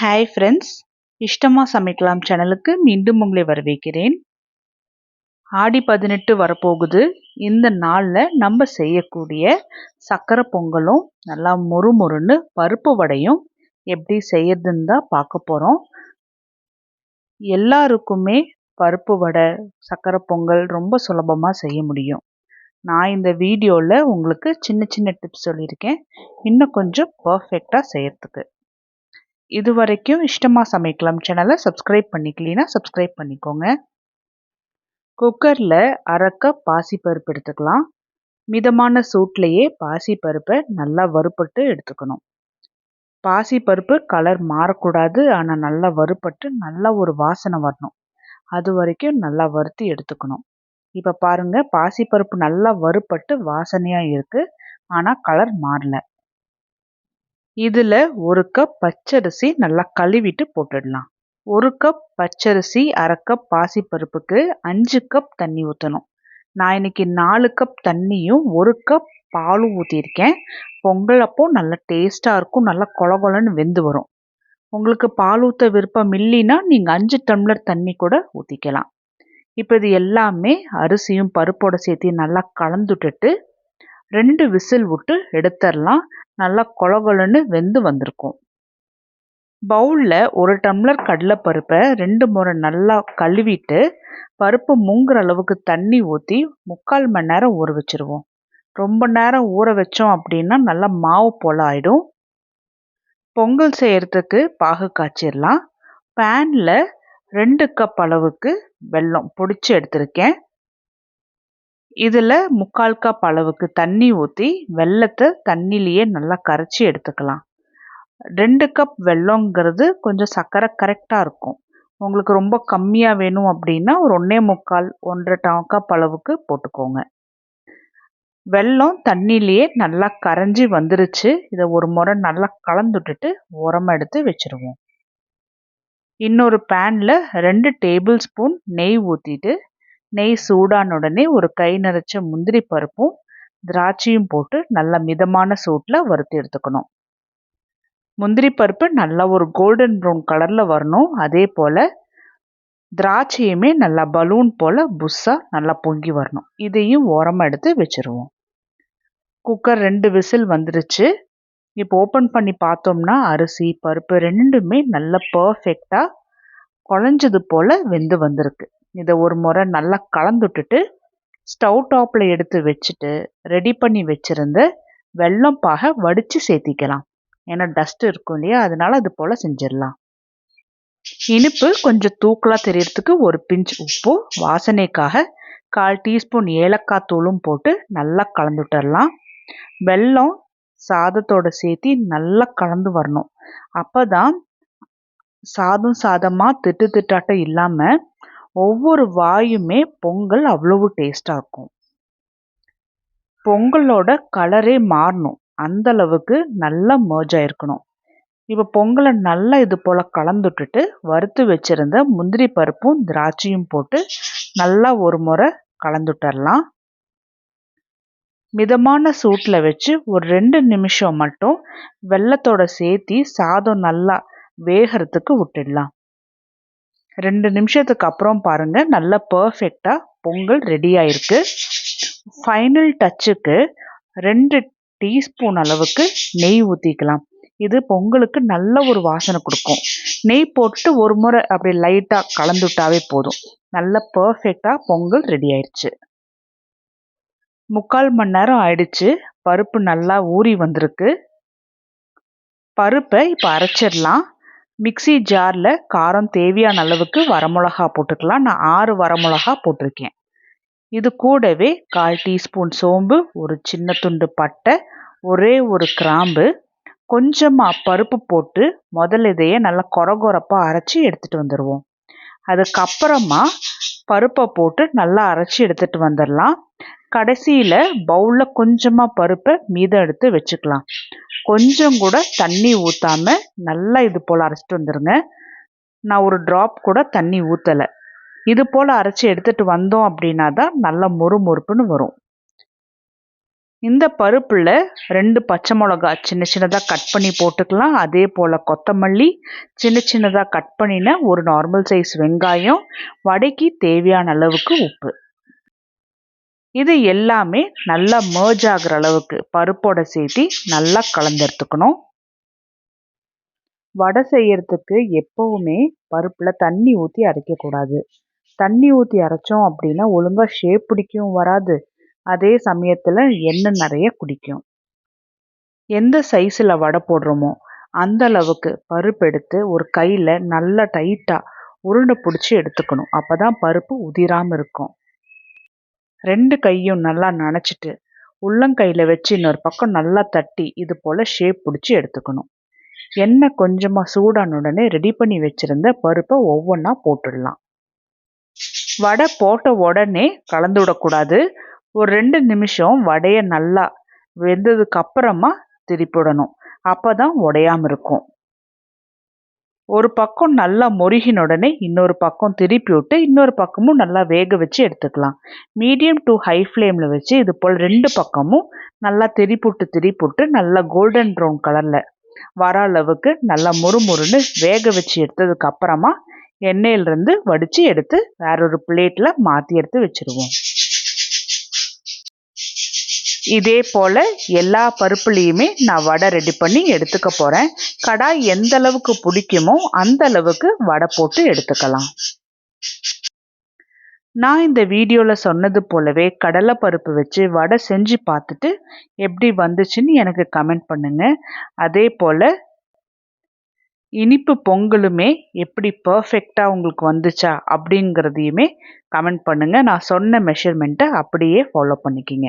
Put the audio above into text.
Hi friends இஷ்டமாக சமைக்கலாம் சேனலுக்கு மீண்டும் உங்களை வரவேற்கிறேன். ஆடி பதினெட்டு வரப்போகுது. இந்த நாளில் நம்ம செய்யக்கூடிய சக்கரை பொங்கலும் நல்லா மொறு மொறுன்னு பருப்பு வடையும் எப்படி செய்யறதுன்னு தான் பார்க்க போகிறோம் எல்லாருக்குமே பருப்பு வடை சக்கரை பொங்கல் ரொம்ப சுலபமாக செய்ய முடியும். நான் இந்த வீடியோவில் உங்களுக்கு சின்ன சின்ன டிப்ஸ் சொல்லியிருக்கேன். இன்னும் கொஞ்சம் பர்ஃபெக்டாக செய்யறதுக்கு. இது வரைக்கும் இஷ்டமாக சமைக்கலாம் சேனலை சப்ஸ்கிரைப் பண்ணிக்கலனா சப்ஸ்கிரைப் பண்ணிக்கோங்க. குக்கரில் அரை கப் பாசிப்பருப்பு எடுத்துக்கலாம். மிதமான சூட்லேயே பாசிப்பருப்பை நல்லா வறுப்பட்டு எடுத்துக்கணும். பாசிப்பருப்பு கலர் மாறக்கூடாது ஆனால் நல்லா வறுப்பட்டு நல்லா ஒரு வாசனை வரணும். அது வரைக்கும் நல்லா வறுத்து எடுத்துக்கணும். இப்போ பாருங்கள் பாசிப்பருப்பு நல்லா வறுப்பட்டு வாசனையாக இருக்குது ஆனால் கலர் மாறல. இதில் ஒரு கப் பச்சரிசி நல்லா கழுவிட்டு போட்டுடலாம். ஒரு கப் பச்சரிசி அரை கப் பாசிப்பருப்புக்கு அஞ்சு கப் தண்ணி ஊற்றணும் நான் இன்னைக்கு நாலு கப் தண்ணியும் ஒரு கப் பாலும் ஊற்றிருக்கேன் பொங்கல் அப்போ நல்லா டேஸ்ட்டாக இருக்கும் நல்லா கொல கொலன்னு வெந்து வரும். உங்களுக்கு பால் ஊற்ற விருப்பம் இல்லைன்னா நீங்கள் அஞ்சு டம்ளர் தண்ணி கூட ஊற்றிக்கலாம் இப்போ இது எல்லாமே அரிசியும் பருப்போட சேர்த்து நல்லா கலந்துட்டுட்டு ரெண்டு விசில் விட்டு எடுத்துடலாம். நல்லா கொலகொலன்னு வெந்து வந்திருக்கும். பவுலில் ஒரு டம்ளர் கடலைப்பருப்பை ரெண்டு முறை நல்லா கழுவிட்டு பருப்பு முங்குற அளவுக்கு தண்ணி ஊற்றி முக்கால் மணி நேரம் ஊற வச்சுருவோம். ரொம்ப நேரம் ஊற வச்சோம் அப்படின்னா நல்லா மாவு போல் ஆகிடும் பொங்கல் செய்கிறதுக்கு பாகு காய்ச்சிடலாம் பேனில் ரெண்டு கப் அளவுக்கு வெல்லம் பொடிச்சு எடுத்திருக்கேன். இதில் முக்கால் கப் அளவுக்கு தண்ணி ஊற்றி வெள்ளத்தை தண்ணிலேயே நல்லா கரைச்சி எடுத்துக்கலாம். ரெண்டு கப் வெள்ளங்கிறது கொஞ்சம் சர்க்கரை கரெக்டாக இருக்கும். உங்களுக்கு ரொம்ப கம்மியாக வேணும் அப்படின்னா ஒரு ஒன்றே முக்கால் ஒன்றரை கப் அளவுக்கு போட்டுக்கோங்க. வெல்லம் தண்ணியிலேயே நல்லா கரைஞ்சி வந்துருச்சு. இதை ஒரு முறை நல்லா கலந்துட்டுட்டு உரமாக எடுத்து வச்சுருவோம். இன்னொரு பேனில் ரெண்டு டேபிள் ஸ்பூன் நெய் ஊற்றிட்டு நெய் சூடான உடனே ஒரு கை நிறைச்ச முந்திரி பருப்பும் திராட்சையும் போட்டு நல்லா மிதமான சூட்டில் வறுத்து எடுத்துக்கணும். முந்திரி பருப்பு நல்லா ஒரு கோல்டன் ப்ரௌன் கலரில் வரணும். அதே போல் திராட்சையுமே நல்லா பலூன் போல் புஷ்ஷாக நல்லா பொங்கி வரணும். இதையும் ஓரமாக எடுத்து வச்சுருவோம். குக்கர் ரெண்டு விசில் வந்துருச்சு. இப்போ ஓப்பன் பண்ணி பார்த்தோம்னா அரிசி பருப்பு ரெண்டுமே நல்லா பர்ஃபெக்டாக குழஞ்சது போல் வெந்து வந்திருக்கு. இதை ஒரு முறை நல்லா கலந்துட்டுட்டு ஸ்டவ் டாப்பில் எடுத்து வச்சுட்டு ரெடி பண்ணி வச்சுருந்த வெள்ளம் பாக வடித்து சேர்த்திக்கலாம் ஏன்னா டஸ்ட் இருக்கும் இல்லையா? அதனால அது போல் செஞ்சிடலாம். இனிப்பு கொஞ்சம் தூக்கலாக தெரியறதுக்கு ஒரு பிஞ்ச் உப்பு வாசனைக்காக கால் டீஸ்பூன் ஏலக்காய் தூளும் போட்டு நல்லா கலந்துட்டுடலாம் வெல்லம் சாதத்தோட சேர்த்து நல்லா கலந்து வரணும். அப்போ தான் சாதம் சாதமாக திட்டு திட்டாட்டம் இல்லாமல் ஒவ்வொரு வாயுமே பொங்கல் அவ்வளவு டேஸ்டாக இருக்கும். பொங்கலோட கலரே மாறணும். அந்த அளவுக்கு நல்லா மர்ஜ் ஆயிருக்கணும். இப்போ பொங்கலை நல்லா இது போல் கலந்துட்டுட்டு வறுத்து வச்சுருந்த முந்திரி பருப்பும் திராட்சையும் போட்டு நல்லா ஒரு முறை கலந்துட்டரலாம் மிதமான சூட்டில் வச்சு ஒரு ரெண்டு நிமிஷம் மட்டும் வெள்ளத்தோட சேர்த்தி சாதம் நல்லா வேகிறதுக்கு விட்டுடலாம். ரெண்டு நிமிஷத்துக்கு அப்புறம் பாருங்கள் நல்லா பர்ஃபெக்டாக பொங்கல் ரெடி ஆயிருக்கு. ஃபைனல் டச்சுக்கு ரெண்டு டீஸ்பூன் அளவுக்கு நெய் ஊற்றிக்கலாம் இது பொங்கலுக்கு நல்ல ஒரு வாசனை கொடுக்கும். நெய் போட்டு ஒரு முறை அப்படி லைட்டாக கலந்துட்டாவே போதும். நல்ல பர்ஃபெக்டாக பொங்கல் ரெடி ஆயிடுச்சு. முக்கால் மணி நேரம் ஆயிடுச்சு. பருப்பு நல்லா ஊறி வந்திருக்கு. பருப்பை இப்போ அரைச்சிடலாம். மிக்சி ஜாரில் காரம் தேவையான அளவுக்கு வரமிளகா போட்டுக்கலாம். நான் ஆறு வரமிளகா போட்டிருக்கேன். இது கூடவே கால் டீஸ்பூன் சோம்பு ஒரு சின்ன துண்டு பட்டை ஒரே ஒரு கிராம்பு கொஞ்சமாக பருப்பு போட்டு முதல்ல இதையே நல்லா கொரகொரப்பாக அரைச்சி எடுத்துகிட்டு வந்துடுவோம் அதுக்கப்புறமா பருப்பை போட்டு நல்லா அரைச்சி எடுத்துகிட்டு வந்துடலாம் கடைசியில் பவுலில் கொஞ்சமாக பருப்பை மீதம் எடுத்து வச்சுக்கலாம். கொஞ்சம் கூட தண்ணி ஊற்றாம நல்லா இது போல் அரைச்சிட்டு வந்துடுங்க நான் ஒரு ட்ராப் கூட தண்ணி ஊற்றலை இது போல் அரைச்சி எடுத்துகிட்டு வந்தோம் அப்படின்னா தான் நல்லா மொறு மொறுப்புன்னு வரும். இந்த பருப்பில் ரெண்டு பச்சை மிளகா சின்ன சின்னதாக கட் பண்ணி போட்டுக்கலாம். அதே போல் கொத்தமல்லி சின்ன சின்னதாக கட் பண்ணின ஒரு நார்மல் சைஸ் வெங்காயம் வடைக்கு தேவையான அளவுக்கு உப்பு. இது எல்லாமே நல்லா மேர்ஜ் ஆகிற அளவுக்கு பருப்போட சேர்த்தி நல்லா கலந்தெடுத்துக்கணும். வடை செய்யறதுக்கு எப்பவுமே பருப்பில் தண்ணி ஊற்றி அரைக்கக்கூடாது. தண்ணி ஊற்றி அரைச்சோம் அப்படின்னா ஒழுங்காக ஷேப் பிடிக்கவும் வராது. அதே சமயத்தில் எண்ணெய் நிறைய குடிக்கும். எந்த சைஸில் வடை போடுறோமோ அந்த அளவுக்கு பருப்பு எடுத்து ஒரு கையில் நல்லா டைட்டாக உருண்டை பிடிச்சி எடுத்துக்கணும். அப்போ தான் பருப்பு உதிராமல் இருக்கும். ரெண்டு கையும் நல்லா நனைச்சிட்டு உள்ளங்கையில் வச்சு இன்னொரு பக்கம் நல்லா தட்டி இது போல் ஷேப் பிடிச்சி எடுத்துக்கணும். எண்ணெய் கொஞ்சமாக சூடான உடனே ரெடி பண்ணி வச்சுருந்த பருப்பை ஒவ்வொன்றா போட்டுடலாம். வடை போட்ட உடனே கலந்து விடக்கூடாது. ஒரு ரெண்டு நிமிஷம் வடையை நல்லா வெந்ததுக்கு அப்புறமா திருப்பிடணும் அப்போ தான் உடையாமல் இருக்கும். ஒரு பக்கம் நல்லா முருகின உடனே இன்னொரு பக்கம் திருப்பி விட்டு இன்னொரு பக்கமும் நல்லா வேக வச்சு எடுத்துக்கலாம். மீடியம் டு ஹை ஃப்ளேமில் வச்சு இது போல் ரெண்டு பக்கமும் நல்லா திருப்பிவிட்டு திருப்பிவிட்டு நல்லா கோல்டன் ப்ரௌன் கலரில் வர அளவுக்கு நல்லா முறுமுறுன்னு வேக வச்சு எடுத்ததுக்கு அப்புறமா எண்ணெயிலிருந்து வடித்து எடுத்து வேறொரு பிளேட்டில் மாற்றி எடுத்து வச்சுருவோம். இதே போல் எல்லா பருப்புலேயுமே நான் வடை ரெடி பண்ணி எடுத்துக்க போகிறேன் கடாய் எந்த அளவுக்கு பிடிக்குமோ அந்த அளவுக்கு வடை போட்டு எடுத்துக்கலாம். நான் இந்த வீடியோவில் சொன்னது போலவே கடலை பருப்பு வச்சு வடை செஞ்சு பார்த்துட்டு எப்படி வந்துச்சுன்னு எனக்கு கமெண்ட் பண்ணுங்கள் அதே போல் இனிப்பு பொங்கலுமே எப்படி பர்ஃபெக்டாக உங்களுக்கு வந்துச்சா அப்படிங்கிறதையுமே கமெண்ட் பண்ணுங்கள் நான் சொன்ன மெஷர்மெண்ட்டை அப்படியே ஃபாலோ பண்ணிக்கிங்க.